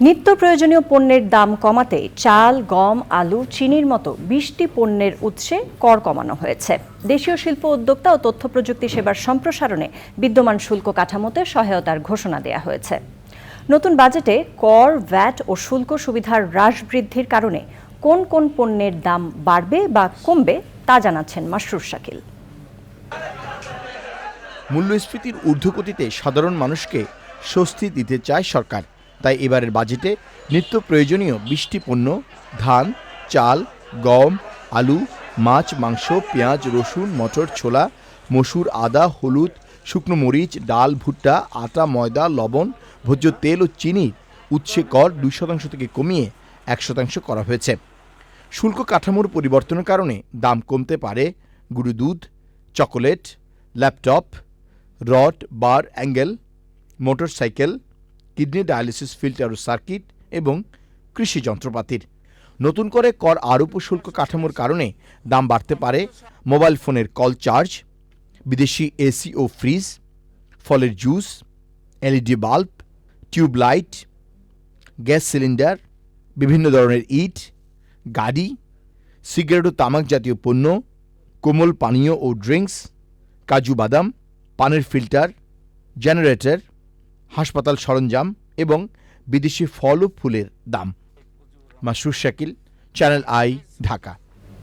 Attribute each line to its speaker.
Speaker 1: নিত্য প্রয়োজনীয় পণ্যের দাম কমাতে চাল, গম, আলু, চিনির মতো বিশটি পণ্যের উৎসে কর কমানো হয়েছে। দেশীয় শিল্প উদ্যোক্তা ও তথ্য প্রযুক্তি সেবার সম্প্রসারণে বিদ্যমান শুল্ক কাঠামোতে সহায়তার ঘোষণা দেয়া হয়েছে। নতুন বাজেটে কর ভ্যাট ও শুল্ক সুবিধার হ্রাস বৃদ্ধির কারণে কোন কোন পণ্যের দাম বাড়বে বা কমবে তা জানাচ্ছেন মাসরুর শাকিল।
Speaker 2: মূল্যস্ফীতির ঊর্ধ্বগতিতে সাধারণ মানুষকে স্বস্তি দিতে চায় সরকার। তাই এবারের বাজেটে নিত্য প্রয়োজনীয় বৃষ্টি পণ্য, ধান, চাল, গম, আলু, মাছ, মাংস, পেঁয়াজ, রসুন, মটর, ছোলা, মসুর, আদা, হলুদ, শুকনো মরিচ, ডাল, ভুট্টা, আটা, ময়দা, লবণ, ভোজ্য তেল ও চিনি উৎসে কর দুই শতাংশ থেকে কমিয়ে এক শতাংশ করা হয়েছে। শুল্ক কাঠামোর পরিবর্তনের কারণে দাম কমতে পারে গুঁড়ো দুধ, chocolate, laptop, rod, bar, angle, motorcycle kidney dialysis filter ও সার্কিট এবং কৃষি যন্ত্রপাতির। নতুন করে কর আরোপ শুল্ক কাঠামোর কারণে দাম বাড়তে পারে মোবাইল ফোনের কল চার্জ, বিদেশি এসি ও ফ্রিজ, ফলের juice, LED bulb, tube light, gas cylinder, বিভিন্ন ধরনের ইট, গাড়ি, সিগারেট ও তামাক জাতীয় পণ্য, কোমল পানীয় ও ড্রিঙ্কস, কাজু বাদাম, পানের ফিল্টার, জেনারেটর হাসপাতাল সরঞ্জাম এবং বিদেশি ফল ও ফুলের দাম। Masur Shakil channel I Dhaka.